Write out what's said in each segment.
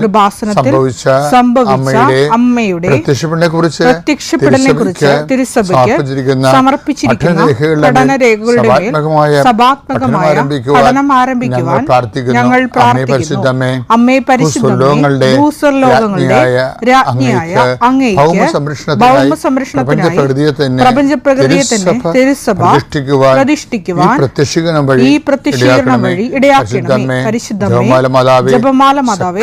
കൃപാസനത്തിൽ സംഭവിച്ച അമ്മയുടെ പ്രത്യക്ഷപ്പെടനെ കുറിച്ച് പ്രത്യക്ഷപ്പെടലിനെ കുറിച്ച് തിരുസഭയ്ക്ക് സമർപ്പിച്ചിരിക്കുന്ന പഠനരേഖകളുടെ സഭാത്മകമായ പഠനം ആരംഭിക്കുവാൻ ഞങ്ങൾ പ്രാർത്ഥിക്കുന്നു. ഞങ്ങൾ അമ്മേ പ്രാർത്ഥിക്കുന്നു അമ്മേ പരിശുദ്ധമേ ഭൂസ്വർലോകങ്ങളുടെ ഭൂസ്വർലോകങ്ങളുടെ രാജ്ഞിയായ രാജ്ഞിയായ അങ്ങേക്ക് ഭൗമ അങ്ങേക്ക് സംരക്ഷണത്തിനായി ഭൗമ പ്രപഞ്ചപ്രകൃതിയെ തന്നെ പ്രപഞ്ച പ്രകൃതിയെ തന്നെ തിരുസഭ തിരുസഭ പ്രതിഷ്ഠിക്കുവാൻ പ്രത്യക്ഷീകരണം വഴി ഈ പ്രത്യക്ഷീകരണം. വഴി ഇടയാക്കണമേ പരിശുദ്ധമേ ജപമാല മാതാവേ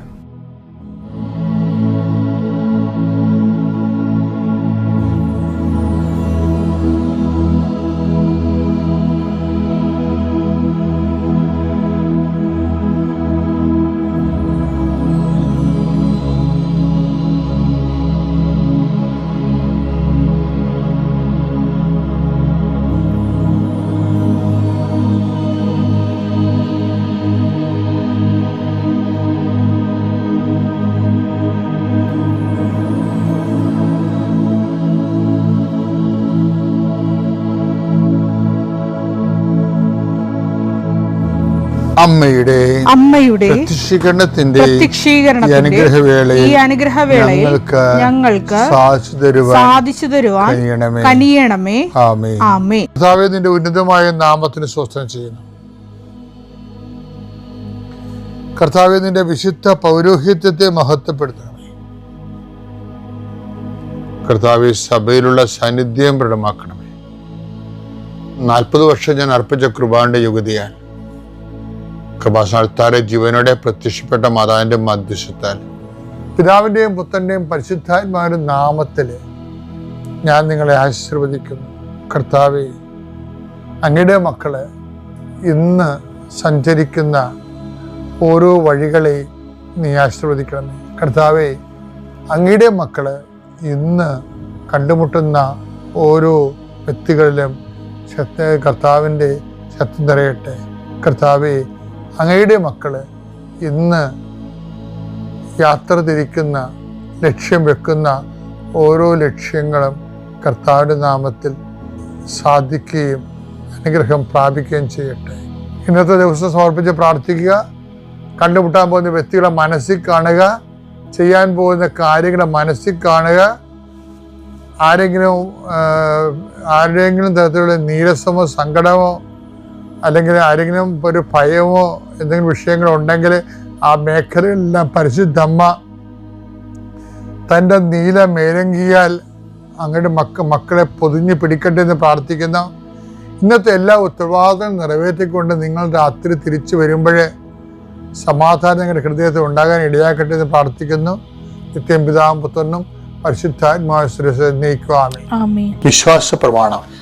അമ്മയുടെ അമ്മയുടെ പ്രത്യക്ഷീകരണത്തിന്റെ അനുഗ്രഹവേളയിൽ ഈ അനുഗ്രഹവേളയിൽ ഞങ്ങൾക്ക് ഞങ്ങൾക്ക് സാധിച്ചു തരുവാൻ സാധിച്ചു തരുവാൻ കനിയണമേ കനിയണമേ. ആമേ ആമേ കർത്താവെ നിന്റെ ഉന്നതമായ നാമത്തിന് സ്വസ്ഥം ചെയ്യുന്നു. കർത്താവെ നിന്റെ വിശുദ്ധ പൗരോഹിത്യത്തെ മഹത്വപ്പെടുത്തണം കർത്താവെ സഭയിലുള്ള സാന്നിധ്യം പ്രകടമാക്കണമേ. നാൽപ്പത് വർഷം ഞാൻ അർപ്പിച്ച കൃപാന്റെ യുഗതിയാൽ കൃപാസ്ഥാനത്താരെ ജീവനോടെ പ്രത്യക്ഷപ്പെട്ട മാതാവിന്റെ മധ്യസ്ഥത്താൽ. പിതാവിന്റെയും പുത്തന്റെയും പരിശുദ്ധാത്മാരുടെ നാമത്തിൽ ഞാൻ നിങ്ങളെ ആശീർവദിക്കുന്നു. കർത്താവെ അങ്ങയുടെ മക്കൾ ഇന്ന് സഞ്ചരിക്കുന്ന ഓരോ വഴികളെ നീ ആശീർവദിക്കണമേ. കർത്താവെ അങ്ങയുടെ മക്കൾ ഇന്ന് കണ്ടുമുട്ടുന്ന ഓരോ വ്യക്തികളിലും കർത്താവിന്റെ ശക്തി നിറയട്ടെ. കർത്താവെ അങ്ങയുടെ മക്കൾ ഇന്ന് യാത്ര തിരിക്കുന്ന ലക്ഷ്യം വെക്കുന്ന ഓരോ ലക്ഷ്യങ്ങളും കർത്താവിന്റെ നാമത്തിൽ സാധിക്കുകയും അനുഗ്രഹം പ്രാപിക്കുകയും ചെയ്യട്ടെ. ഇന്നത്തെ ദിവസം സമർപ്പിച്ച് പ്രാർത്ഥിക്കുക കണ്ടുമുട്ടാൻ പോകുന്ന വ്യക്തികളെ മനസ്സിൽ കാണുക ചെയ്യാൻ പോകുന്ന കാര്യങ്ങളെ മനസ്സിൽ കാണുക. ആരെങ്കിലും ആരുടെയെങ്കിലും തരത്തിലുള്ള നീരസമോ സങ്കടമോ അല്ലെങ്കിൽ ആരെങ്കിലും ഒരു ഭയമോ എന്തെങ്കിലും വിഷയങ്ങളോ ഉണ്ടെങ്കിൽ ആ മേഖലയിലെല്ലാം പരിശുദ്ധമ്മ തന്റെ നീല മേലങ്കിയാൽ അങ്ങയുടെ മക്ക മക്കളെ പൊതിഞ്ഞ് പിടിക്കട്ടെ എന്ന് പ്രാർത്ഥിക്കുന്ന ഇന്നത്തെ എല്ലാ ഉത്തരവാദിത്തങ്ങളും നിറവേറ്റിക്കൊണ്ട് നിങ്ങൾ രാത്രി തിരിച്ചു വരുമ്പോഴേ സമാധാനം നിങ്ങളുടെ ഹൃദയത്തിൽ ഉണ്ടാകാൻ ഇടയാക്കട്ടെ എന്ന് പ്രാർത്ഥിക്കുന്നു. നിത്യം പിതാവും പുത്രനും ആമേ വിശ്വാസ പ്രമാണം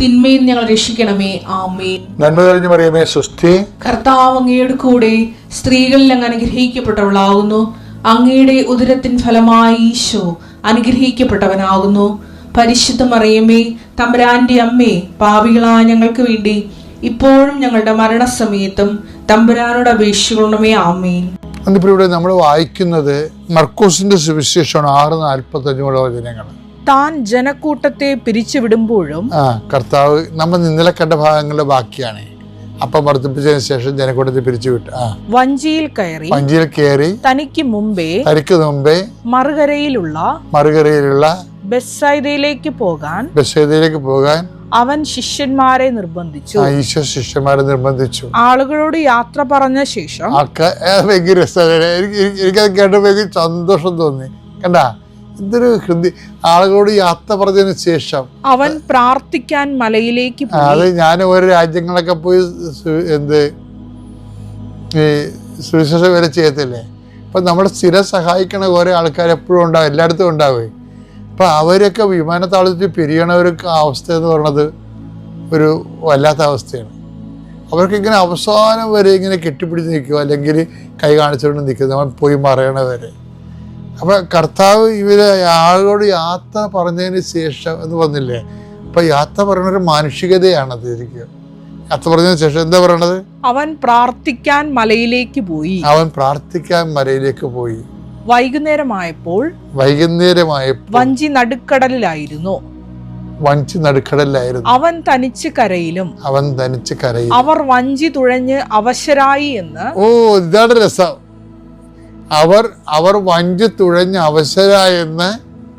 തിന്മയിൽ ഞങ്ങൾ രക്ഷിക്കണമേ. ആമേൻ. നന്മ തെളിഞ്ഞു മറിയമേ സുസ്ഥി കർത്താവ് അങ്ങയുടെ കൂടെ സ്ത്രീകളിൽ അങ്ങ് അനുഗ്രഹിക്കപ്പെട്ടവളാകുന്നു. അങ്ങയുടെ ഉദരത്തിൻ ഫലമായി ഈശോ അനുഗ്രഹിക്കപ്പെട്ടവനാകുന്നു. പരിശുദ്ധ മറിയമേ തമ്പുരാന്റെ അമ്മേ പാവികളായ ഞങ്ങൾക്ക് വേണ്ടി ഇപ്പോഴും ഞങ്ങളുടെ മരണസമയത്തും തമ്പുരാനോട് അപേക്ഷിക്കണമേ. ആമേൻ. എന്നിപ്പോൾ ഇവിടെ നമ്മൾ വായിക്കുന്നത് മർക്കോസിന്റെ സുവിശേഷമാണ് ആറ് നാൽപ്പത്തഞ്ചോളം വചനങ്ങൾ താൻ ജനക്കൂട്ടത്തെ പിരിച്ചുവിടുമ്പോഴും ആ കർത്താവ് നമ്മൾ ഇന്നലെ കണ്ട ഭാഗങ്ങളുടെ ബാക്കിയാണ്. അപ്പം വർദ്ധിപ്പിച്ചതിന് ശേഷം ജനക്കൂട്ടത്തെ പിരിച്ചു വിട്ടു ആ. വഞ്ചിയിൽ കയറി വഞ്ചിയിൽ കയറി തനിക്ക് മുമ്പേ തനിക്ക് മുമ്പേ മറുകരയിലുള്ള മറുകരയിലുള്ള ബെസ്സൈദയിലേക്ക് പോകാൻ ബെസ്സൈദയിലേക്ക് പോകാൻ അവൻ ശിഷ്യന്മാരെ നിർബന്ധിച്ചു. ഈശോ ശിഷ്യന്മാരെ നിർബന്ധിച്ചു. ആളുകളോട് യാത്ര പറഞ്ഞ ശേഷം ആൾക്കാർ ഭയങ്കര രസമാണ്. എനിക്ക് എനിക്ക് എനിക്കത് കേട്ടപ്പോൾ എനിക്ക് സന്തോഷം തോന്നി. കണ്ട? ഇതൊരു ഹൃദയ ആളുകളോട് യാത്ര പറഞ്ഞതിന് ശേഷം. അവൻ പ്രാർത്ഥിക്കാൻ മലയിലേക്ക് അത് ഞാൻ ഓരോ രാജ്യങ്ങളൊക്കെ പോയി എന്ത് ഈ സുവിശേഷ വരെ ചെയ്യത്തില്ലേ? അപ്പം നമ്മളെ സ്ഥിരം സഹായിക്കണ ഓരോ ആൾക്കാർ എപ്പോഴും ഉണ്ടാവും എല്ലായിടത്തും ഉണ്ടാവേ. അപ്പം അവരൊക്കെ വിമാനത്താവളത്തിൽ പിരിയണവർക്ക് അവസ്ഥ എന്ന് പറയുന്നത് ഒരു വല്ലാത്ത അവസ്ഥയാണ്. അവർക്ക് ഇങ്ങനെ അവസാനം വരെ ഇങ്ങനെ കെട്ടിപ്പിടിച്ച് നിൽക്കുക അല്ലെങ്കിൽ കൈ കാണിച്ചുകൊണ്ട് നിൽക്കുക നമ്മൾ പോയി മറയണ വരെ. അപ്പം കർത്താവ് ഇവരെ ആളോട് യാത്ര പറഞ്ഞതിന് ശേഷം എന്ന് പറഞ്ഞില്ലേ? അപ്പം യാത്ര പറയുന്ന ഒരു മാനുഷികതയാണത് ശരിക്കും. യാത്ര പറഞ്ഞതിന് ശേഷം എന്താ പറയണത്? അവൻ പ്രാർത്ഥിക്കാൻ മലയിലേക്ക് പോയി. അവൻ പ്രാർത്ഥിക്കാൻ മലയിലേക്ക് പോയി. വൈകുന്നേരമായപ്പോൾ വൈകുന്നേരമായപ്പോൾ വഞ്ചി നടുക്കടലിലായിരുന്നു. വഞ്ചി നടുക്കടലിലായിരുന്നു. അവൻ തനിച്ച് കരയിലും അവൻ തനിച്ച് കരയിലും. അവർ വഞ്ചി തുഴഞ്ഞ് അവശരായി എന്ന് ഓ ഇതാണ് രസം. അവർ അവർ വഞ്ചി തുഴഞ്ഞ അവശരായെന്ന്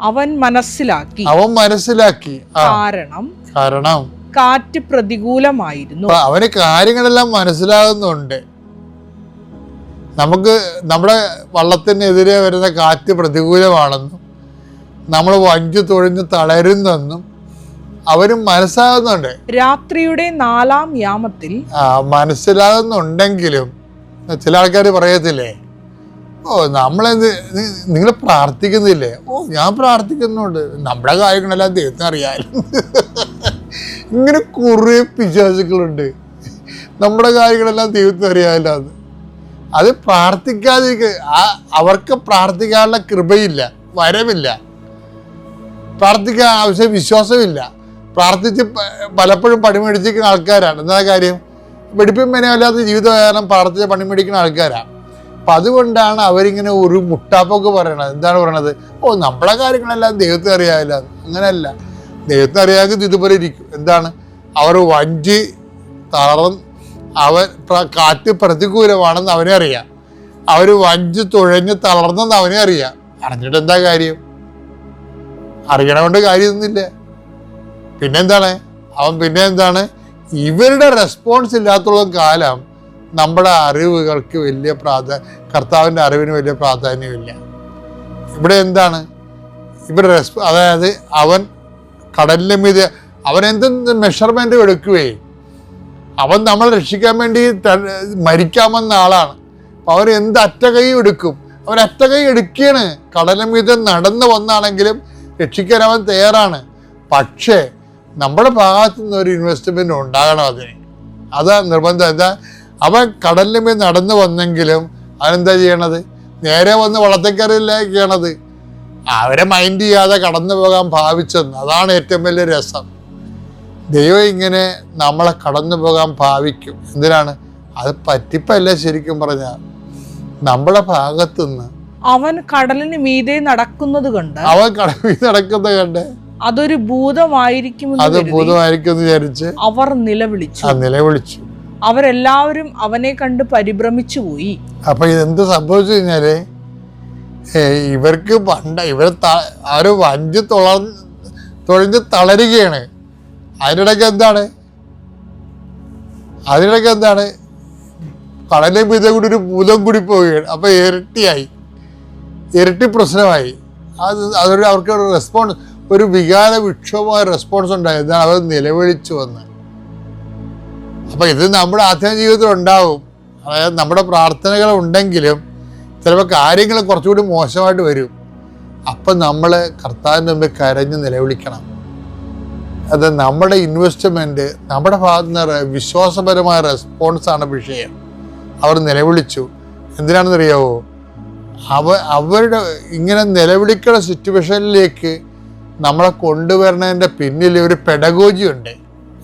അവൻ മനസ്സിലാക്കി. അവൻ മനസ്സിലാക്കി. കാരണം കാരണം കാറ്റ് പ്രതികൂലമായിരുന്നു. അവന് കാര്യങ്ങളെല്ലാം മനസ്സിലാകുന്നുണ്ട്. നമുക്ക് നമ്മുടെ വള്ളത്തിനെതിരെ വരുന്ന കാറ്റ് പ്രതികൂലമാണെന്നും നമ്മൾ വഞ്ചി തുഴഞ്ഞ് തളരുന്നെന്നും അവരും മനസ്സിലാകുന്നുണ്ട്. രാത്രിയുടെ നാലാം യാമത്തിൽ മനസ്സിലാകുന്നുണ്ടെങ്കിലും ചില ആൾക്കാർ പറയത്തില്ലേ? ഓ നമ്മളെന്ത് നിങ്ങൾ പ്രാർത്ഥിക്കുന്നില്ലേ? ഓ ഞാൻ പ്രാർത്ഥിക്കുന്നുണ്ട്. നമ്മുടെ കാര്യങ്ങളെല്ലാം ദൈവത്തിന് അറിയാമല്ലോ ഇങ്ങനെ കുറേ പിശാചുക്കളുണ്ട്. നമ്മുടെ കാര്യങ്ങളെല്ലാം ദൈവത്തിന് അറിയാമല്ലോ അത് അത് പ്രാർത്ഥിക്കാതിരിക്ക അവർക്ക് പ്രാർത്ഥിക്കാനുള്ള കൃപയില്ല വരവില്ല. പ്രാർത്ഥിക്കാൻ ആവശ്യം വിശ്വാസമില്ല. പ്രാർത്ഥിച്ച് പലപ്പോഴും പണിമേടിച്ചിരിക്കുന്ന ആൾക്കാരാണ്. എന്താ കാര്യം? വെടിപ്പും മെനയല്ലാത്ത ജീവിതകാലം പ്രാർത്ഥിച്ച് പണിമേടിക്കുന്ന ആൾക്കാരാണ്. അപ്പം അതുകൊണ്ടാണ് അവരിങ്ങനെ ഒരു മുട്ടാപ്പൊക്കെ പറയണത്. എന്താണ് പറയണത്? ഓ നമ്മളെ കാര്യങ്ങളെല്ലാം ദൈവത്തെ അറിയാവില്ല. അങ്ങനെയല്ല. ദൈവത്തെ അറിയാമെങ്കിൽ ഇതുപോലെ ഇരിക്കും. എന്താണ്? അവർ വഞ്ചി തളർന്ന് അവൻ കാറ്റ് പ്രതികൂലമാണെന്ന് അവനെ അറിയാം. അവർ വഞ്ചി തുഴഞ്ഞ് തളർന്നെന്ന് അവനെ അറിയാം. അറിഞ്ഞിട്ട് എന്താ കാര്യം? അറിയണമുണ്ട് കാര്യമൊന്നുമില്ല. പിന്നെന്താണ്? അവൻ പിന്നെ എന്താണ്? ഇവരുടെ റെസ്പോൺസ് ഇല്ലാത്തോളം കാലം നമ്മുടെ അറിവുകൾക്ക് വലിയ പ്രാധാ കർത്താവിന്റെ അറിവിന് വലിയ പ്രാധാന്യമില്ല. ഇവിടെ എന്താണ്? ഇവിടെ റെസ് അതായത് അവൻ കടലിന്റെ മീത് അവൻ എന്ത് മെഷർമെന്റും എടുക്കുകയെ അവൻ നമ്മളെ രക്ഷിക്കാൻ വേണ്ടി മരിക്കാമെന്ന ആളാണ്. അപ്പം അവൻ എന്ത് അറ്റകൈ എടുക്കും? അവൻ അറ്റകൈ എടുക്കുകയാണ് കടലിന് മീത് നടന്നു വന്നാണെങ്കിലും രക്ഷിക്കാൻ അവൻ തയ്യാറാണ്. പക്ഷേ നമ്മുടെ ഭാഗത്തു നിന്ന് ഒരു ഇൻവെസ്റ്റ്മെന്റ് ഉണ്ടാകണം അതിന്. അതാ നിർബന്ധം. എന്താ? അവൻ കടലിന് മേൽ നടന്നു വന്നെങ്കിലും അവനെന്താ ചെയ്യണത്? നേരെ വന്ന് വള്ളത്തേക്കറിയിലേക്കാണത് അവരെ മൈൻഡ് ചെയ്യാതെ കടന്നു പോകാൻ ഭാവിച്ചെന്ന്. അതാണ് ഏറ്റവും വലിയ രസം. ദൈവം ഇങ്ങനെ നമ്മളെ കടന്നു പോകാൻ ഭാവിക്കും. എന്തിനാണ്? അത് പറ്റിപ്പല്ല ശരിക്കും പറഞ്ഞാൽ നമ്മുടെ ഭാഗത്തുനിന്ന് അവൻ കടലിന് മീതെ നടക്കുന്നത് കണ്ട് അവൻ കടലിൽ നടക്കുന്നത് കണ്ട് അതൊരു ഭൂതമായിരിക്കുമെന്ന് അത് ഭൂതമായിരിക്കും എന്ന് വിചാരിച്ച് അവർ നിലവിളിച്ചു. നിലവിളിച്ചു. അവരെല്ലാവരും അവനെ കണ്ട് പരിഭ്രമിച്ചു പോയി. അപ്പൊ ഇതെന്ത് സംഭവിച്ചു കഴിഞ്ഞാൽ ഇവർക്ക് പണ്ട ഇവർ അവർ വഞ്ചി തുള തുഴഞ്ഞ് തളരുകയാണ്. അതിനിടയ്ക്ക് എന്താണ്? അതിനിടയ്ക്ക് എന്താണ്? കടലെ മീതെ കൂടി ഒരു ഭൂതം കൂടി പോവുകയാണ്. അപ്പൊ ഇരട്ടിയായി. ഇരട്ടി പ്രശ്നമായി. അത് അതൊരു അവർക്ക് റെസ്പോൺസ് ഒരു വികാര വിക്ഷോഭമായ റെസ്പോൺസ് ഉണ്ടായി. അവർ നിലവിളിച്ചു വന്ന് അപ്പോൾ ഇത് നമ്മുടെ ആത്മീയ ജീവിതത്തിൽ ഉണ്ടാവും. അതായത് നമ്മുടെ പ്രാർത്ഥനകൾ ഉണ്ടെങ്കിലും ചിലപ്പോൾ കാര്യങ്ങൾ കുറച്ചുകൂടി മോശമായിട്ട് വരും. അപ്പം നമ്മൾ കർത്താവിന്റെ മുമ്പിൽ കരഞ്ഞ് നിലവിളിക്കണം. അത് നമ്മുടെ ഇൻവെസ്റ്റ്മെന്റ് നമ്മുടെ ഭാഗത്ത് വിശ്വാസപരമായ റെസ്പോൺസാണ് വിഷയം. അവർ നിലവിളിച്ചു. എന്തിനാണെന്നറിയാവോ? അവ അവരുടെ ഇങ്ങനെ നിലവിളിക്കുന്ന സിറ്റുവേഷനിലേക്ക് നമ്മളെ കൊണ്ടുവരുന്നതിന്റെ പിന്നിൽ ഒരു പെഡഗോജി ഉണ്ട്.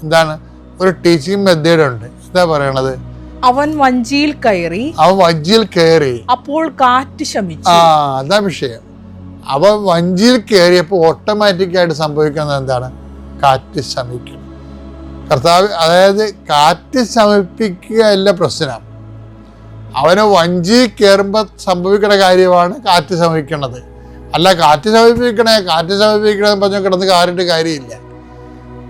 എന്താണ്? ഒരു ടീച്ചിങ് മെത്തേഡ് ഉണ്ട്. എന്താ പറയണത്? അവൻ വഞ്ചിയിൽ കയറി. അവൻ വഞ്ചിയിൽ കയറി. അപ്പോൾ കാറ്റ് ശമിച്ചു. ആ അതാ വിഷയം. അവൻ വഞ്ചിയിൽ കയറിയപ്പോൾ ഓട്ടോമാറ്റിക്കായിട്ട് സംഭവിക്കുന്നത് എന്താണ്? കാറ്റ് ശമിക്കും. കർത്താവ് അതായത് കാറ്റ് ശമിപ്പിക്കുക അല്ല പ്രശ്നം. അവന് വഞ്ചി കയറുമ്പോൾ സംഭവിക്കുന്ന കാര്യമാണ് കാറ്റ് ശമിക്കണത്. അല്ല കാറ്റ് ശമിപ്പിക്കണേ കാറ്റ് ശമിപ്പിക്കണേ പറഞ്ഞു കിടന്ന് കാര്യമായിട്ട് കാര്യമില്ല.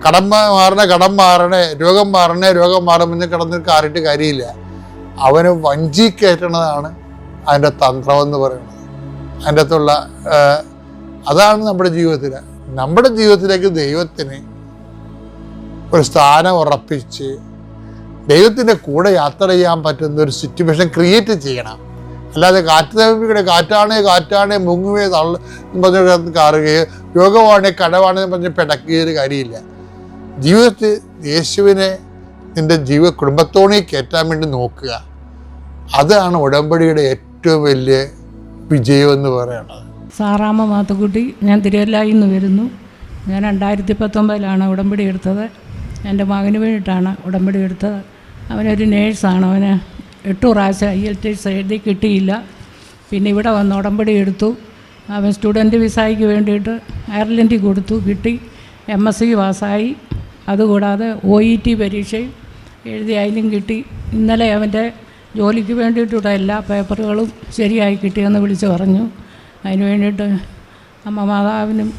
കടം മാറണേ കടം മാറണേ രോഗം മാറണേ രോഗം മാറുമെന്ന് കിടന്ന് കാറിട്ട് കാര്യമില്ല. അവന് വഞ്ചി കയറ്റണതാണ് അതിന്റെ തന്ത്രമെന്ന് പറയുന്നത്. അതിന്റെ അകത്തുള്ള അതാണ് നമ്മുടെ ജീവിതത്തിൽ നമ്മുടെ ജീവിതത്തിലേക്ക് ദൈവത്തിന് ഒരു സ്ഥാനം ഉറപ്പിച്ച് ദൈവത്തിന്റെ കൂടെ യാത്ര ചെയ്യാൻ പറ്റുന്ന ഒരു സിറ്റുവേഷൻ ക്രിയേറ്റ് ചെയ്യണം. അല്ലാതെ കാറ്റ് കാറ്റാണേ കാറ്റാണേ മുങ്ങുകയോ തള്ള പറഞ്ഞ് കാറുകയോ രോഗമാണേ കടവാണെന്ന് പറഞ്ഞ് പിടക്കുകയൊരു കാര്യമില്ല. ജീവിതത്തിൽ യേശുവിനെ നിന്റെ ജീവ കുടുംബത്തോണി കയറ്റാൻ വേണ്ടി നോക്കുക. അതാണ് ഉടമ്പടിയുടെ ഏറ്റവും വലിയ വിജയം എന്ന് പറയുന്നത് സാറാമ്മ മാത്തുക്കുട്ടി ഞാൻ തിരുവല്ലായിൽ നിന്ന് വരുന്നു. ഞാൻ രണ്ടായിരത്തി പത്തൊമ്പതിലാണ് ഉടമ്പടി എടുത്തത്. എന്റെ മകന് വേണ്ടിയിട്ടാണ് ഉടമ്പടി എടുത്തത്. അവനൊരു നേഴ്സാണ്. അവന് എട്ട് പ്രാവശ്യം ഐ എൽ ടി എഴുതി കിട്ടിയില്ല. പിന്നെ ഇവിടെ വന്ന് ഉടമ്പടി എടുത്തു. അവൻ സ്റ്റുഡന്റ് വിസയ്ക്ക് വേണ്ടിയിട്ട് അയർലൻഡിൽ കൊടുത്തു കിട്ടി. എം എസ് സി പാസ്സായി. അതുകൂടാതെ ഒ ഇ ടി പരീക്ഷയും എഴുതി അതിലും കിട്ടി. ഇന്നലെ അവന്റെ ജോലിക്ക് വേണ്ടിയിട്ടുള്ള എല്ലാ പേപ്പറുകളും ശരിയായി കിട്ടിയെന്ന് വിളിച്ച് പറഞ്ഞു. അതിന് വേണ്ടിയിട്ട് അമ്മ മാതാവിനും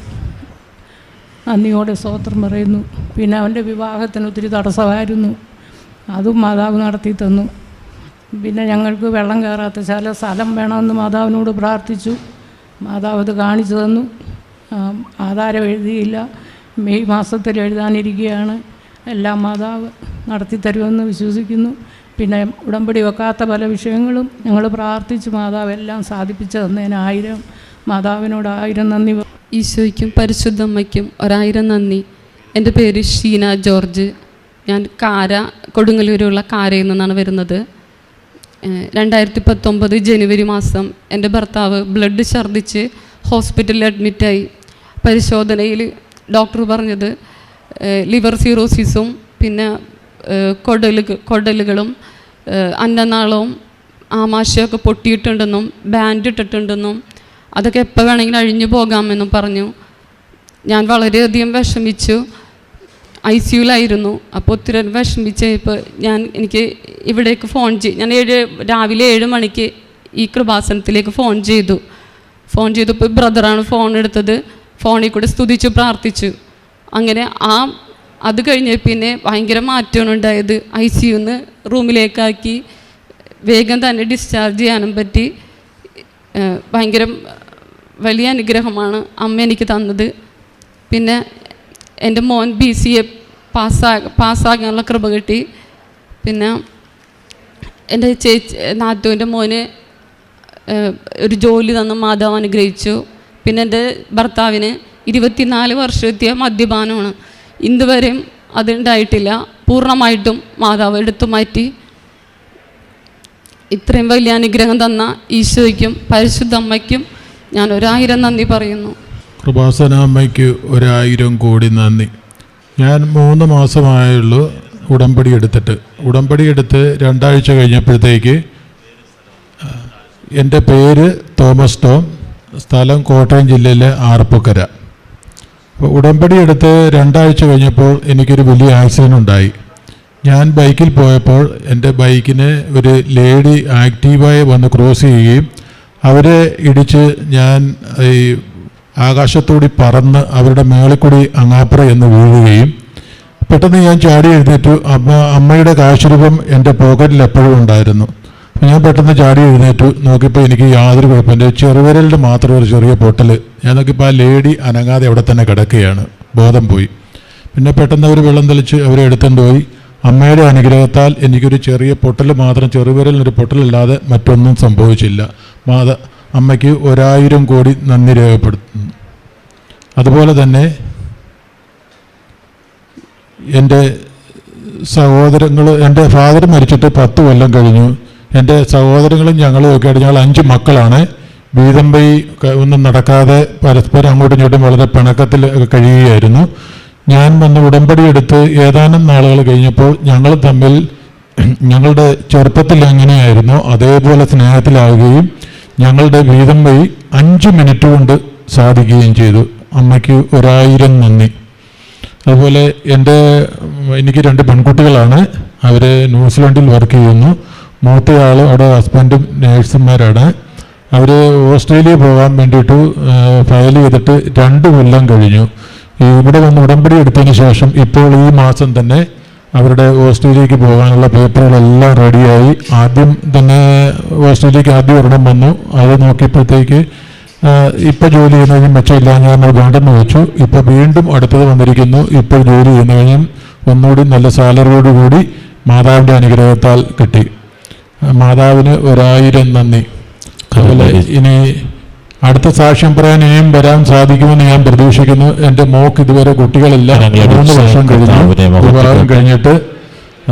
നന്ദിയോടെ സ്തോത്രം പറയുന്നു. പിന്നെ അവന്റെ വിവാഹത്തിന് ഒത്തിരി തടസ്സമായിരുന്നു. അതും മാതാവ് നടത്തി തന്നു. പിന്നെ ഞങ്ങൾക്ക് വെള്ളം കയറാത്ത ചില സ്ഥലം വേണമെന്ന് മാതാവിനോട് പ്രാർത്ഥിച്ചു. മാതാവ് അത് കാണിച്ചു തന്നു. ആധാരം എഴുതിയില്ല. മെയ് മാസത്തിൽ എഴുതാനിരിക്കുകയാണ് എല്ലാം മാതാവ് നടത്തി തരുമെന്ന് വിശ്വസിക്കുന്നു. പിന്നെ ഉടമ്പടി വെക്കാത്ത പല വിഷയങ്ങളും ഞങ്ങൾ പ്രാർത്ഥിച്ച് മാതാവ് എല്ലാം സാധിപ്പിച്ചു തന്നതിന് ആയിരം മാതാവിനോട് ആയിരം നന്ദി. ഈശോയ്ക്കും പരിശുദ്ധമ്മയ്ക്കും ഒരായിരം നന്ദി. എന്റെ പേര് ഷീന ജോർജ്. ഞാൻ കാര കൊടുങ്ങല്ലൂരുള്ള കാരയിൽ നിന്നാണ് വരുന്നത്. രണ്ടായിരത്തി പത്തൊമ്പത് ജനുവരി മാസം എന്റെ ഭർത്താവ് ബ്ലഡ് ഛർദ്ദിച്ച് ഹോസ്പിറ്റലിൽ അഡ്മിറ്റായി. പരിശോധനയിൽ ഡോക്ടർ പറഞ്ഞത് ലിവർ സീറോസിസും പിന്നെ കൊടലുകൾ കൊടലുകളും അന്നനാളവും ആമാശയൊക്കെ പൊട്ടിയിട്ടുണ്ടെന്നും ബാൻഡ് ഇട്ടിട്ടുണ്ടെന്നും അതൊക്കെ എപ്പോൾ വേണമെങ്കിലും അഴിഞ്ഞു പോകാമെന്നും പറഞ്ഞു. ഞാൻ വളരെയധികം വിഷമിച്ചു. ഐ സിയുലായിരുന്നു അപ്പോൾ ഒത്തിരി വിഷമിച്ച് ഇപ്പോൾ ഞാൻ എനിക്ക് ഇവിടേക്ക് ഫോൺ ചെയ്തു ഞാൻ ഏഴ് രാവിലെ ഏഴ് മണിക്ക് ഈ കൃപാസനത്തിലേക്ക് ഫോൺ ചെയ്തു. ഫോൺ ചെയ്തപ്പോൾ ബ്രദറാണ് ഫോൺ എടുത്തത്. ഫോണിൽ കൂടെ സ്തുതിച്ചു പ്രാർത്ഥിച്ചു. അങ്ങനെ ആ അത് കഴിഞ്ഞ് പിന്നെ ഭയങ്കര മാറ്റമാണ് ഉണ്ടായത്. ഐ സിയുന്ന് റൂമിലേക്കാക്കി വേഗം തന്നെ ഡിസ്ചാർജ് ചെയ്യാനും പറ്റി. ഭയങ്കര വലിയ അനുഗ്രഹമാണ് അമ്മ എനിക്ക് തന്നത്. പിന്നെ എന്റെ മോൻ ബി സി എ പാസ്സാ പാസ്സാകാനുള്ള കൃപ കിട്ടി. പിന്നെ എന്റെ ചേച്ചി നാത്തുവിന്റെ മോന് ഒരു ജോലി തന്ന് മാതാവ് അനുഗ്രഹിച്ചു. പിന്നെ എന്റെ ഭർത്താവിന് ഇരുപത്തിനാല് വർഷത്തെ മദ്യപാനമാണ്. ഇന്നുവരെയും അതുണ്ടായിട്ടില്ല. പൂർണമായിട്ടും മാതാവ് എടുത്തു മാറ്റി. ഇത്രയും വലിയ അനുഗ്രഹം തന്ന ഈശോയ്ക്കും പരിശുദ്ധ അമ്മയ്ക്കും ഞാൻ ഒരായിരം നന്ദി പറയുന്നു. കൃപാസന അമ്മയ്ക്ക് ഒരായിരം കോടി നന്ദി. ഞാൻ മൂന്ന് മാസമായുള്ളൂ ഉടമ്പടി എടുത്തിട്ട്. ഉടമ്പടി എടുത്ത് രണ്ടാഴ്ച കഴിഞ്ഞപ്പോഴത്തേക്ക് എന്റെ പേര് തോമസ് ടോം. സ്ഥലം കോട്ടയം ജില്ലയിലെ ആർപ്പുക്കര അപ്പോൾ ഉടമ്പടി എടുത്ത് രണ്ടാഴ്ച കഴിഞ്ഞപ്പോൾ എനിക്കൊരു വലിയ ആക്സിഡന്റ് ഉണ്ടായി. ഞാൻ ബൈക്കിൽ പോയപ്പോൾ എന്റെ ബൈക്കിനെ ഒരു ലേഡി ആക്റ്റീവായി വന്ന് ക്രോസ് ചെയ്യുകയും അവരെ ഇടിച്ച് ഞാൻ ഈ ആകാശത്തോടി പറന്ന് അവരുടെ മേളിക്കൂടി കൂടി അങ്ങാപ്പുറ എന്ന് വീഴുകയും പെട്ടെന്ന് ഞാൻ ചാടി എഴുന്നേറ്റു. അമ്മ അമ്മയുടെ കാശുരൂപം എന്റെ പോക്കറ്റിൽ എപ്പോഴും ഉണ്ടായിരുന്നു. ഞാൻ പെട്ടെന്ന് ചാടി എഴുന്നേറ്റു. നോക്കിയപ്പോൾ എനിക്ക് യാതൊരു കുഴപ്പമില്ല. ചെറുവിരലിന്റെ മാത്രം ഒരു ചെറിയ പൊട്ടൽ ഞാൻ നോക്കിയപ്പോൾ ആ ലേഡി അനങ്ങാതെ അവിടെ തന്നെ കിടക്കുകയാണ്. ബോധം പോയി. പിന്നെ പെട്ടെന്ന് അവർ വെള്ളം തെളിച്ച് അവരെ എടുത്തുകൊണ്ട് പോയി. അമ്മയുടെ അനുഗ്രഹത്താൽ എനിക്കൊരു ചെറിയ പൊട്ടൽ മാത്രം ചെറുവിരലിനൊരു പൊട്ടലല്ലാതെ മറ്റൊന്നും സംഭവിച്ചില്ല. മാത അമ്മയ്ക്ക് ഒരായിരം കോടി നന്ദി രേഖപ്പെടുത്തുന്നു. അതുപോലെ തന്നെ എന്റെ സഹോദരങ്ങൾ എന്റെ ഫാദർ മരിച്ചിട്ട് പത്ത് കൊല്ലം കഴിഞ്ഞു. എന്റെ സഹോദരങ്ങളും ഞങ്ങളും ഒക്കെ ആയിട്ട് ഞങ്ങൾ അഞ്ച് മക്കളാണ്. വീതം വൈ ഒന്നും നടക്കാതെ പരസ്പരം അങ്ങോട്ടും ഇങ്ങോട്ടും വളരെ പിണക്കത്തിൽ കഴിയുകയായിരുന്നു. ഞാൻ വന്ന് ഉടമ്പടി എടുത്ത് ഏതാനും നാളുകൾ കഴിഞ്ഞപ്പോൾ ഞങ്ങൾ തമ്മിൽ ഞങ്ങളുടെ ചെറുപ്പത്തിൽ എങ്ങനെയായിരുന്നോ അതേപോലെ സ്നേഹത്തിലാവുകയും ഞങ്ങളുടെ വീതം വൈ അഞ്ച് മിനിറ്റ് കൊണ്ട് സാധിക്കുകയും ചെയ്തു. അമ്മയ്ക്ക് ഒരായിരം നന്ദി. അതുപോലെ എന്റെ എനിക്ക് രണ്ട് പെൺകുട്ടികളാണ്. അവർ ന്യൂസിലാൻഡിൽ വർക്ക് ചെയ്യുന്നു. മൂത്തയാൾ അവിടെ ഹസ്ബൻഡും നേഴ്സുമാരാണ് അവർ ഓസ്ട്രേലിയ പോകാൻ വേണ്ടിയിട്ട് ഫയൽ ചെയ്തിട്ട് രണ്ട് കൊല്ലം കഴിഞ്ഞു. ഇവിടെ വന്ന് ഉടമ്പടി എടുത്തതിന് ശേഷം ഇപ്പോൾ ഈ മാസം തന്നെ അവരുടെ ഓസ്ട്രേലിയക്ക് പോകാനുള്ള പേപ്പറുകളെല്ലാം റെഡിയായി. ആദ്യം തന്നെ ഓസ്ട്രേലിയക്ക് ആദ്യം ഒരെണ്ണം വന്നു. അത് നോക്കിയപ്പോഴത്തേക്ക് ഇപ്പം ജോലി ചെയ്യുന്നതിന് മെച്ചമില്ല ഞാൻ നമ്മൾ വേണ്ടെന്ന് വെച്ചു. ഇപ്പം വീണ്ടും അടുത്തത് വന്നിരിക്കുന്നു. ഇപ്പോൾ ജോലി ചെയ്യുന്ന കഴിഞ്ഞാൽ ഒന്നുകൂടി നല്ല സാലറിയോടുകൂടി മാതാവിന്റെ അനുഗ്രഹത്താൽ കിട്ടി. മാതാവിന് ഒരായിരം നന്ദി. അതുപോലെ ഇനി അടുത്ത സാക്ഷ്യം പറയാൻ ഇനിയും വരാൻ സാധിക്കുമെന്ന് ഞാൻ പ്രതീക്ഷിക്കുന്നു. എന്റെ മോക്ക് ഇതുവരെ കുട്ടികളില്ല. മൂന്ന് വർഷം കഴിഞ്ഞു. വിവാഹം കഴിഞ്ഞിട്ട്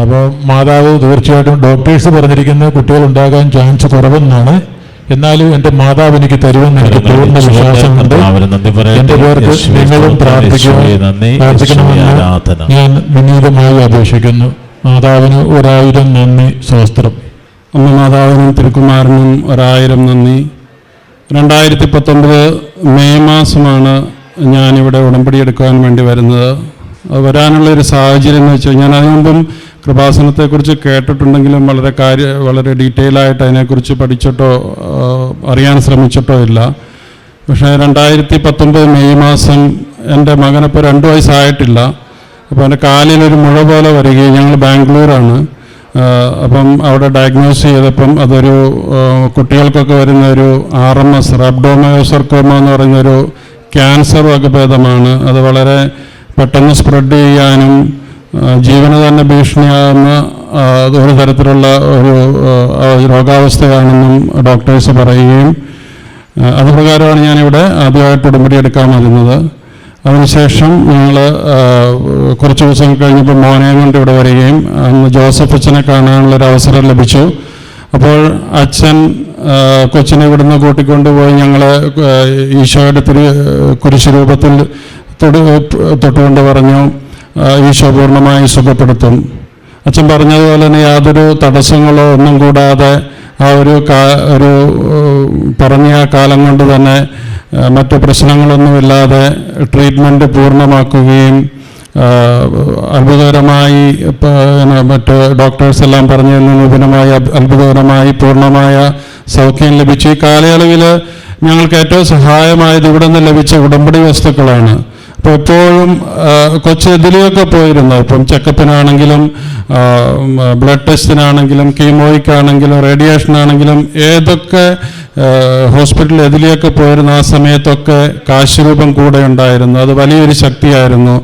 അപ്പോൾ മാതാവ് തീർച്ചയായിട്ടും ഡോക്ടേഴ്സ് പറഞ്ഞിരിക്കുന്ന കുട്ടികൾ ഉണ്ടാകാൻ ചാൻസ് കുറവെന്നാണ്. എന്നാലും എന്റെ മാതാവ് എനിക്ക് തരുമെന്ന് എനിക്ക് പൂർണ വിശ്വാസമുണ്ട്. എന്റെ പേർക്ക് നിങ്ങളും പ്രാർത്ഥിക്കണമെന്ന് ഞാൻ വിനീതമായി അപേക്ഷിക്കുന്നു. മാതാവിന് ഒരായിരം നന്ദി സ്വസ്ത്രം അമ്മ മാതാവിനും തിരുക്കുമാരനും ഒരായിരം നന്ദി. രണ്ടായിരത്തി പത്തൊമ്പത് മെയ് മാസമാണ് ഞാനിവിടെ ഉടമ്പടി എടുക്കാൻ വേണ്ടി വരുന്നത്. വരാനുള്ള ഒരു സാഹചര്യം എന്ന് വെച്ചാൽ ഞാൻ അതിനു മുമ്പും കൃപാസനത്തെക്കുറിച്ച് കേട്ടിട്ടുണ്ടെങ്കിലും വളരെ കാര്യ വളരെ ഡീറ്റെയിൽ ആയിട്ട് അതിനെക്കുറിച്ച് പഠിച്ചിട്ടോ അറിയാൻ ശ്രമിച്ചിട്ടോ ഇല്ല. പക്ഷേ രണ്ടായിരത്തി പത്തൊമ്പത് മെയ് മാസം എന്റെ മകനിപ്പോൾ രണ്ട് വയസ്സായിട്ടില്ല. അപ്പോൾ എന്റെ കാലിലൊരു മുഴ പോലെ വരികയും ഞങ്ങൾ ബാംഗ്ലൂരാണ്. അപ്പം അവിടെ ഡയഗ്നോസ് ചെയ്തപ്പം അതൊരു കുട്ടികൾക്കൊക്കെ വരുന്ന ഒരു ആർ എം എസ് റബ്ഡോമയോസർക്കോമ എന്ന് പറയുന്നൊരു ക്യാൻസർ വകഭേദമാണ്. അത് വളരെ പെട്ടെന്ന് സ്പ്രെഡ് ചെയ്യാനും ജീവന തന്നെ ഭീഷണിയാകുന്ന ഒരു തരത്തിലുള്ള ഒരു രോഗാവസ്ഥയാണെന്നും ഡോക്ടേഴ്സ് പറയുകയും അതുപ്രകാരമാണ് അത് പ്രകാരമാണ് ഞാനിവിടെ ആദ്യമായിട്ട് ഉടമ്പടി എടുക്കാൻ വരുന്നത്. അതിനുശേഷം ഞങ്ങൾ കുറച്ച് ദിവസം കഴിഞ്ഞപ്പോൾ മോനെ കൊണ്ട് ഇവിടെ വരികയും അന്ന് ജോസഫ് അച്ഛനെ കാണാനുള്ള ഒരു അവസരം ലഭിച്ചു. അപ്പോൾ അച്ഛൻ കൊച്ചിനെ ഇവിടുന്ന് കൂട്ടിക്കൊണ്ടുപോയി ഞങ്ങൾ ഈശോയുടെ തിരു കുരിശ് രൂപത്തിൽ തൊടു തൊട്ടുകൊണ്ട് പറഞ്ഞു ഈശോ പൂർണമായി സുഖപ്പെടുത്തും. അച്ഛൻ പറഞ്ഞതുപോലെ തന്നെ യാതൊരു തടസ്സങ്ങളോ ഒന്നും കൂടാതെ ആ ഒരു ഒരു പറഞ്ഞ ആ കാലം കൊണ്ട് തന്നെ മറ്റ് പ്രശ്നങ്ങളൊന്നുമില്ലാതെ ട്രീറ്റ്മെന്റ് പൂർണമാക്കുകയും അത്ഭുതകരമായി മറ്റ് ഡോക്ടേഴ്സ് എല്ലാം പറഞ്ഞു അഭ്- അത്ഭുതകരമായി പൂർണമായ സൗഖ്യം ലഭിച്ചു. ഈ കാലയളവിൽ ഞങ്ങൾക്ക് ഏറ്റവും സഹായമായത് ഇവിടെ നിന്ന് ലഭിച്ച ഉടമ്പടി വസ്തുക്കളാണ്. അപ്പോൾ എപ്പോഴും കൊച്ചു എതിലെയൊക്കെ പോയിരുന്നു. ഇപ്പം ചെക്കപ്പിനാണെങ്കിലും ബ്ലഡ് ടെസ്റ്റിനാണെങ്കിലും കീമോയ്ക്കാണെങ്കിലും റേഡിയേഷനാണെങ്കിലും ഏതൊക്കെ ഹോസ്പിറ്റലിൽ എതിലെയൊക്കെ പോയിരുന്ന ആ സമയത്തൊക്കെ കാശ് രൂപം കൂടെ ഉണ്ടായിരുന്നു. അത് വലിയൊരു ശക്തിയായിരുന്നു.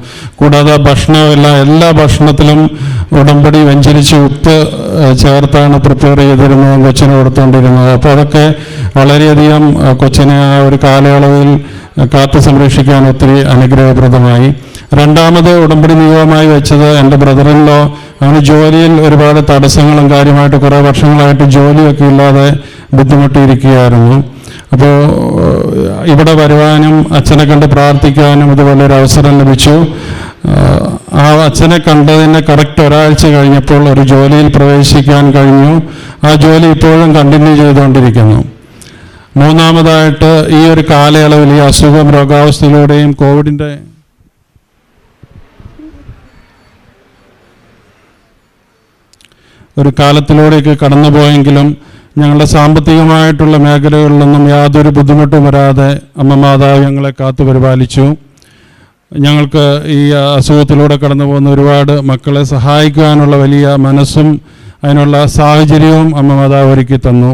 കൂടാതെ ഭക്ഷണമെല്ലാം എല്ലാ ഭക്ഷണത്തിലും ഉടമ്പടി വെഞ്ചരിച്ച് ഉപ്പ് ചേർത്താണ് പ്രിപ്പയർ ചെയ്തിരുന്നത് കൊച്ചിന് കൊടുത്തുകൊണ്ടിരുന്നത് അപ്പോൾ അതൊക്കെ വളരെയധികം കൊച്ചിനെ ആ ഒരു കാലയളവിൽ കാത്തു സംരക്ഷിക്കാൻ ഒത്തിരി അനുഗ്രഹപ്രദമായി. രണ്ടാമത് ഉടമ്പടി നിയമമായി വെച്ചത് എന്റെ ബ്രദറിൻലോ അവന് ജോലിയിൽ ഒരുപാട് തടസ്സങ്ങളും കാര്യമായിട്ട് കുറേ വർഷങ്ങളായിട്ട് ജോലിയൊക്കെ ഇല്ലാതെ ബുദ്ധിമുട്ടിയിരിക്കുകയായിരുന്നു. അപ്പോൾ ഇവിടെ വരുവാനും അച്ഛനെ കണ്ട് പ്രാർത്ഥിക്കാനും ഇതുപോലെ ഒരു അവസരം ലഭിച്ചു. ആ അച്ഛനെ കണ്ടതിന് കറക്റ്റ് ഒരാഴ്ച കഴിഞ്ഞപ്പോൾ ഒരു ജോലിയിൽ പ്രവേശിക്കാൻ കഴിഞ്ഞു. ആ ജോലി ഇപ്പോഴും കണ്ടിന്യൂ ചെയ്തുകൊണ്ടിരിക്കുന്നു. മൂന്നാമതായിട്ട് ഈ ഒരു കാലയളവിൽ ഈ അസുഖം രോഗാവസ്ഥയിലൂടെയും കോവിഡിന്റെ ഒരു കാലത്തിലൂടെയൊക്കെ കടന്നുപോയെങ്കിലും ഞങ്ങളുടെ സാമ്പത്തികമായിട്ടുള്ള മേഖലകളിലൊന്നും യാതൊരു ബുദ്ധിമുട്ടും വരാതെ അമ്മ മാതാവ് ഞങ്ങളെ കാത്തു പരിപാലിച്ചു. ഞങ്ങൾക്ക് ഈ അസുഖത്തിലൂടെ കടന്നു പോകുന്ന ഒരുപാട് മക്കളെ സഹായിക്കുവാനുള്ള വലിയ മനസ്സും അതിനുള്ള സാഹചര്യവും അമ്മ മാതാവ് ഒരുക്കി തന്നു.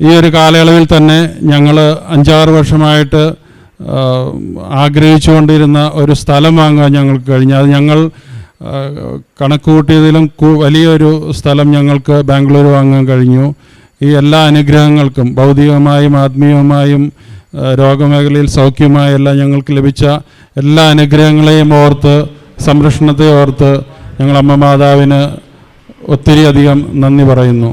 ഈ ഒരു കാലയളവിൽ തന്നെ ഞങ്ങൾ അഞ്ചാറ് വർഷമായിട്ട് ആഗ്രഹിച്ചുകൊണ്ടിരുന്ന ഒരു സ്ഥലം വാങ്ങാൻ ഞങ്ങൾക്ക് കഴിഞ്ഞു. അത് ഞങ്ങൾ കണക്കുകൂട്ടിയതിലും കണക്ക് കൂട്ടിയതിലും വലിയൊരു സ്ഥലം ഞങ്ങൾക്ക് ബാംഗ്ലൂർ വാങ്ങാൻ കഴിഞ്ഞു. ഈ എല്ലാ അനുഗ്രഹങ്ങൾക്കും ഭൗതികമായും ആത്മീയമായും രോഗമേഖലയിൽ സൗഖ്യമായും എല്ലാം ഞങ്ങൾക്ക് ലഭിച്ച എല്ലാ അനുഗ്രഹങ്ങളെയും ഓർത്ത് സംരക്ഷണത്തെ ഓർത്ത് ഞങ്ങൾ അമ്മ മാതാവിന് ഒത്തിരിയധികം നന്ദി പറയുന്നു.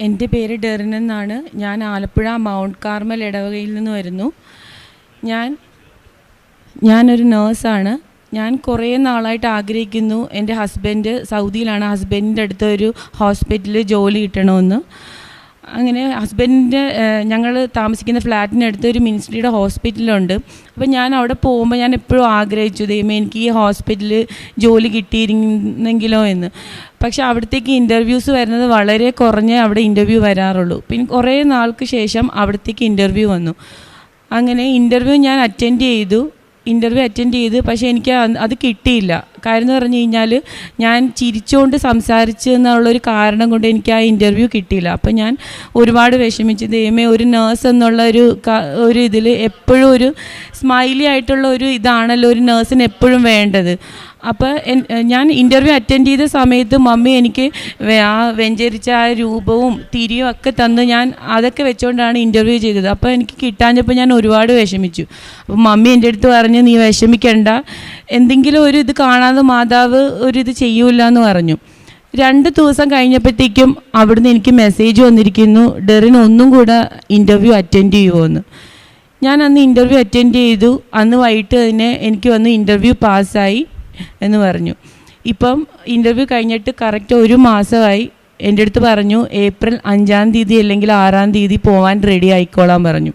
എന്റെ പേര് ഡെറിൻ എന്നാണ്. ഞാൻ ആലപ്പുഴ മൗണ്ട് കാർമൽ ഇടവകയിൽ നിന്ന് വരുന്നു. ഞാൻ ഞാനൊരു നേഴ്സാണ്. ഞാൻ കുറേ നാളായിട്ട് ആഗ്രഹിക്കുന്നു എന്റെ ഹസ്ബൻഡ് സൗദിയിലാണ്. ഹസ്ബൻഡിന്റെ അടുത്ത് ഒരു ഹോസ്പിറ്റലിൽ ജോലി കിട്ടണമെന്ന്. അങ്ങനെ ഹസ്ബൻഡിന്റെ ഞങ്ങൾ താമസിക്കുന്ന ഫ്ലാറ്റിനടുത്ത് ഒരു മിനിസ്ട്രിയുടെ ഹോസ്പിറ്റലുണ്ട്. അപ്പോൾ ഞാൻ അവിടെ പോകുമ്പോൾ ഞാൻ എപ്പോഴും ആഗ്രഹിച്ചു ദൈവമേ എനിക്ക് ഈ ഹോസ്പിറ്റലിൽ ജോലി കിട്ടിയിരുന്നെങ്കിലോ എന്ന്. പക്ഷെ അവിടത്തേക്ക് ഇന്റർവ്യൂസ് വരുന്നത് വളരെ കുറഞ്ഞേ അവിടെ ഇന്റർവ്യൂ വരാറുള്ളൂ. പിന്നെ കുറേ നാൾക്ക് ശേഷം അവിടത്തേക്ക് ഇന്റർവ്യൂ വന്നു. അങ്ങനെ ഇന്റർവ്യൂ ഞാൻ അറ്റൻഡ് ചെയ്തു. ഇന്റർവ്യൂ അറ്റൻഡ് ചെയ്ത്. പക്ഷേ എനിക്ക് അത് കിട്ടിയില്ല. കാര്യം എന്ന് പറഞ്ഞു കഴിഞ്ഞാൽ ഞാൻ ചിരിച്ചുകൊണ്ട് സംസാരിച്ചു എന്നുള്ളൊരു കാരണം കൊണ്ട് എനിക്ക് ആ ഇന്റർവ്യൂ കിട്ടിയില്ല. അപ്പം ഞാൻ ഒരുപാട് വിഷമിച്ചു ദൈവമേ ഒരു നേഴ്സ് എന്നുള്ള ഒരു ഒരു ഇതിൽ എപ്പോഴും ഒരു സ്മൈലി ആയിട്ടുള്ള ഒരു ഇതാണല്ലോ ഒരു നേഴ്സിന് എപ്പോഴും വേണ്ടത്. അപ്പോൾ ഞാൻ ഇന്റർവ്യൂ അറ്റൻഡ് ചെയ്ത സമയത്ത് മമ്മി എനിക്ക് ആ വെഞ്ചരിച്ച ആ രൂപവും തിരിയും ഒക്കെ തന്ന് ഞാൻ അതൊക്കെ വെച്ചുകൊണ്ടാണ് ഇന്റർവ്യൂ ചെയ്തത്. അപ്പോൾ എനിക്ക് കിട്ടാഞ്ഞപ്പോൾ ഞാൻ ഒരുപാട് വിഷമിച്ചു. അപ്പോൾ മമ്മി എന്റെ അടുത്ത് പറഞ്ഞ് നീ വിഷമിക്കണ്ട. എന്തെങ്കിലും ഒരു ഇത് കാണാതെ മാതാവ് ഒരു ഇത് ചെയ്യൂല എന്ന് പറഞ്ഞു. രണ്ട് ദിവസം കഴിഞ്ഞപ്പോഴത്തേക്കും അവിടുന്ന് എനിക്ക് മെസ്സേജ് വന്നിരിക്കുന്നു ഡെറിൻ ഒന്നും കൂടെ ഇന്റർവ്യൂ അറ്റൻഡ് ചെയ്യുമെന്ന് ഞാൻ അന്ന് ഇന്റർവ്യൂ അറ്റൻഡ് ചെയ്തു. അന്ന് വൈകിട്ട് തന്നെ എനിക്ക് വന്ന് ഇന്റർവ്യൂ പാസ്സായി എന്ന് പറഞ്ഞു. ഇപ്പം ഇന്റർവ്യൂ കഴിഞ്ഞിട്ട് കറക്റ്റ് ഒരു മാസമായി എന്റെ അടുത്ത് പറഞ്ഞു ഏപ്രിൽ അഞ്ചാം തീയതി അല്ലെങ്കിൽ ആറാം തീയതി പോവാൻ റെഡി ആയിക്കോളാൻ പറഞ്ഞു.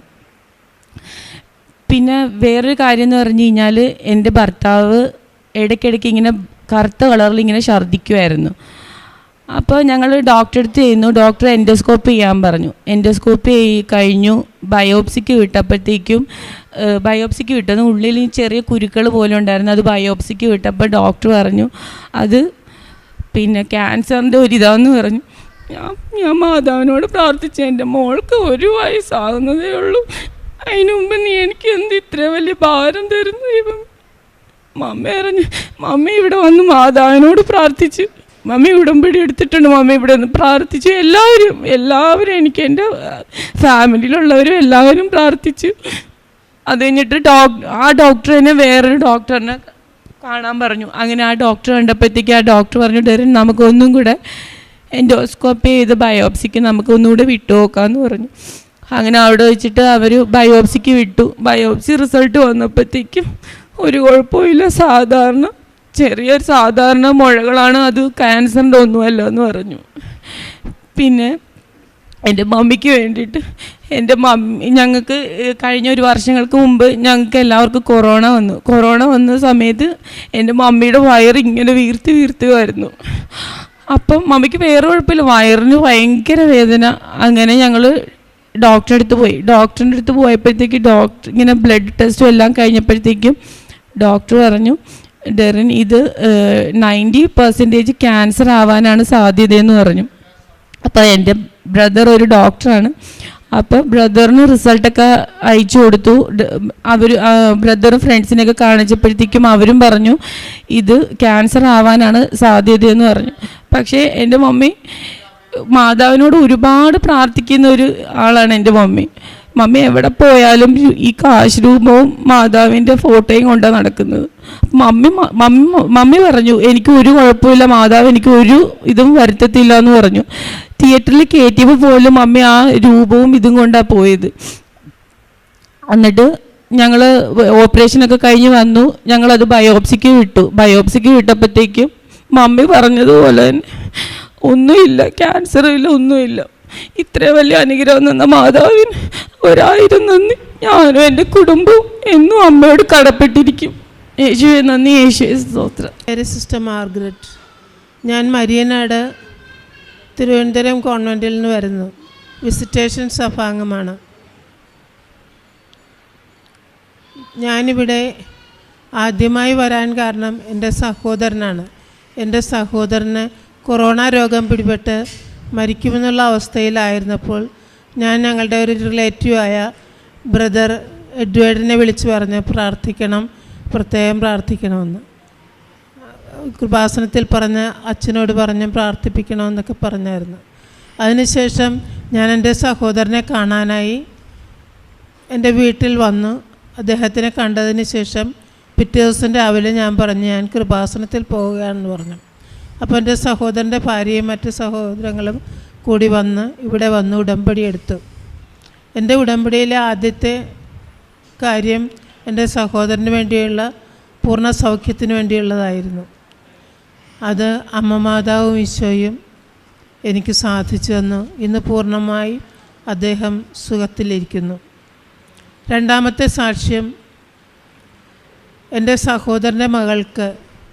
പിന്നെ വേറൊരു കാര്യം എന്ന് പറഞ്ഞു കഴിഞ്ഞാൽ എന്റെ ഭർത്താവ് ഇടയ്ക്കിടയ്ക്ക് ഇങ്ങനെ കറുത്ത കളറിൽ ഇങ്ങനെ ഛർദ്ദിക്കുമായിരുന്നു അപ്പോൾ ഞങ്ങൾ ഡോക്ടറെ അടുത്ത് ചെയ്യുന്നു ഡോക്ടർ എൻഡോസ്കോപ്പ് ചെയ്യാൻ പറഞ്ഞു. എൻഡോസ്കോപ്പ് കഴിഞ്ഞു ബയോപ്സിക്ക് വിട്ടപ്പോഴത്തേക്കും ബയോപ്സിക്ക് വിട്ടത്. ഉള്ളിൽ ചെറിയ കുരുക്കൾ പോലെ ഉണ്ടായിരുന്നു. അത് ബയോപ്സിക്ക് വിട്ടപ്പോൾ ഡോക്ടർ പറഞ്ഞു അത് പിന്നെ ക്യാൻസറിന്റെ ഒരിതാന്ന് പറഞ്ഞു. ഞാൻ ഞാൻ മാതാവിനോട് പ്രാർത്ഥിച്ച. എന്റെ മോൾക്ക് ഒരു വയസ്സാകുന്നതേ ഉള്ളൂ. അതിനു മുമ്പ് നീ എനിക്ക് എന്ത് ഇത്ര വലിയ ഭാരം തരുന്നു ഇപ്പം മമ്മ അറിഞ്ഞു മമ്മി ഇവിടെ വന്ന് മാതാവിനോട് പ്രാർത്ഥിച്ചു. മമ്മി ഉടമ്പടി എടുത്തിട്ടുണ്ട്. മമ്മി ഇവിടെ നിന്ന് പ്രാർത്ഥിച്ചു. എല്ലാവരും എല്ലാവരും എനിക്ക് എന്റെ ഫാമിലിയിലുള്ളവരും എല്ലാവരും പ്രാർത്ഥിച്ചു. അത് കഴിഞ്ഞിട്ട് ഡോക് ആ ഡോക്ടർ തന്നെ വേറൊരു ഡോക്ടറിനെ കാണാൻ പറഞ്ഞു. അങ്ങനെ ആ ഡോക്ടർ കണ്ടപ്പോഴത്തേക്ക് ആ ഡോക്ടർ പറഞ്ഞു ഡെറിൻ നമുക്കൊന്നും കൂടെ എൻഡോസ്കോപ്പി ചെയ്ത് ബയോപ്സിക്ക് നമുക്ക് ഒന്നുകൂടെ വിട്ടു നോക്കാമെന്ന് പറഞ്ഞു. അങ്ങനെ അവിടെ വെച്ചിട്ട് അവർ ബയോപ്സിക്ക് വിട്ടു. ബയോപ്സി റിസൾട്ട് വന്നപ്പോഴത്തേക്കും ഒരു കുഴപ്പമില്ല സാധാരണ ചെറിയൊരു സാധാരണ മുഴകളാണ് അത് ക്യാൻസറിന്റെ ഒന്നുമല്ല എന്ന് പറഞ്ഞു. പിന്നെ എന്റെ മമ്മിക്ക് വേണ്ടിയിട്ട് എന്റെ മമ്മി ഞങ്ങൾക്ക് കഴിഞ്ഞ ഒരു വർഷങ്ങൾക്ക് മുമ്പ് ഞങ്ങൾക്ക് എല്ലാവർക്കും കൊറോണ വന്നു. കൊറോണ വന്ന സമയത്ത് എന്റെ മമ്മിയുടെ വയർ ഇങ്ങനെ വീർത്ത് വീർത്ത് വരുന്നു. അപ്പം മമ്മിക്ക് വേറെ കുഴപ്പമില്ല. വയറിന് ഭയങ്കര വേദന. അങ്ങനെ ഞങ്ങൾ ഡോക്ടറെ അടുത്ത് പോയി. ഡോക്ടറിന്റെ അടുത്ത് പോയപ്പോഴത്തേക്ക് ഡോക്ടർ ഇങ്ങനെ ബ്ലഡ് ടെസ്റ്റും എല്ലാം കഴിഞ്ഞപ്പോഴത്തേക്കും ഡോക്ടർ പറഞ്ഞു ഡെറിൻ ഇത് നയന്റി പെർസെന്റേജ് ക്യാൻസർ ആവാനാണ് സാധ്യതയെന്ന് പറഞ്ഞു. അപ്പോൾ എന്റെ ബ്രദർ ഒരു ഡോക്ടറാണ്. അപ്പോൾ ബ്രദറിന് റിസൾട്ടൊക്കെ അയച്ചു കൊടുത്തു. അവർ ബ്രദറും ഫ്രണ്ട്സിനെയൊക്കെ കാണിച്ചപ്പോഴത്തേക്കും അവരും പറഞ്ഞു ഇത് ക്യാൻസർ ആവാനാണ് സാധ്യതയെന്ന് പറഞ്ഞു. പക്ഷേ എന്റെ മമ്മി മാതാവിനോട് ഒരുപാട് പ്രാർത്ഥിക്കുന്ന ഒരു ആളാണ് എന്റെ മമ്മി. മമ്മി എവിടെ പോയാലും ഈ കാശ് രൂപവും മാതാവിന്റെ ഫോട്ടോയും കൊണ്ടാണ് നടക്കുന്നത്. മമ്മി മമ്മി മമ്മി പറഞ്ഞു എനിക്ക് ഒരു കുഴപ്പമില്ല മാതാവ് എനിക്ക് ഒരു ഇതും വരുത്തത്തില്ല എന്ന് പറഞ്ഞു. തിയേറ്ററിൽ കയറ്റിയപ്പോൾ പോലും അമ്മ ആ രൂപവും ഇതും കൊണ്ടാണ് പോയത്. എന്നിട്ട് ഞങ്ങൾ ഓപ്പറേഷനൊക്കെ കഴിഞ്ഞ് വന്നു. ഞങ്ങളത് ബയോപ്സിക്ക് വിട്ടു. ബയോപ്സിക്ക് വിട്ടപ്പോഴത്തേക്കും മമ്മി പറഞ്ഞതുപോലെ തന്നെ ഒന്നുമില്ല ക്യാൻസറും ഇല്ല ഒന്നുമില്ല. ഇത്ര വലിയ അനുഗ്രഹം തന്ന മാതാവിന് ഒരായിരം നന്ദി. ഞാനും എന്റെ കുടുംബവും എന്നും അമ്മയോട് കടപ്പെട്ടിരിക്കും. യേശുവെ നന്ദി യേശുവെ സ്തോത്രം. സിസ്റ്റർ മാർഗ്രറ്റ്. ഞാൻ മരിയനാട് തിരുവനന്തപുരം കോൺവെന്റിൽ നിന്ന് വരുന്നു. വിസിറ്റേഷൻ സഭാംഗമാണ്. ഞാനിവിടെ ആദ്യമായി വരാൻ കാരണം എന്റെ സഹോദരനാണ്. എന്റെ സഹോദരന് കൊറോണ രോഗം പിടിപെട്ട് മരിക്കുമെന്നുള്ള അവസ്ഥയിലായിരുന്നപ്പോൾ ഞാൻ ഞങ്ങളുടെ ഒരു റിലേറ്റീവായ ബ്രദർ എഡ്വേർഡിനെ വിളിച്ച് പറഞ്ഞ് പ്രാർത്ഥിക്കണം പ്രത്യേകം പ്രാർത്ഥിക്കണമെന്ന്. കൃപാസനത്തിൽ പറഞ്ഞ അച്ഛനോട് പറഞ്ഞ് പ്രാർത്ഥിപ്പിക്കണമെന്നൊക്കെ പറഞ്ഞായിരുന്നു. അതിനുശേഷം ഞാൻ എന്റെ സഹോദരനെ കാണാനായി എന്റെ വീട്ടിൽ വന്നു. അദ്ദേഹത്തിനെ കണ്ടതിന് ശേഷം പിറ്റേ ദിവസം രാവിലെ ഞാൻ പറഞ്ഞു ഞാൻ കൃപാസനത്തിൽ പോവുകയാണെന്ന് പറഞ്ഞു. അപ്പോൾ എന്റെ സഹോദരന്റെ ഭാര്യയും മറ്റ് സഹോദരങ്ങളും കൂടി വന്ന് ഇവിടെ വന്ന് ഉടമ്പടി എടുത്തു. എന്റെ ഉടമ്പടിയിലെ ആദ്യത്തെ കാര്യം എന്റെ സഹോദരന് വേണ്ടിയുള്ള പൂർണ സൗഖ്യത്തിന് വേണ്ടിയുള്ളതായിരുന്നു. അത് അമ്മ മാതാവും ഈശോയും എനിക്ക് സാധിച്ചു തന്നു. ഇന്ന് പൂർണമായി അദ്ദേഹം സുഖത്തിലിരിക്കുന്നു. രണ്ടാമത്തെ സാക്ഷ്യം എന്റെ സഹോദരന്റെ മകൾക്ക്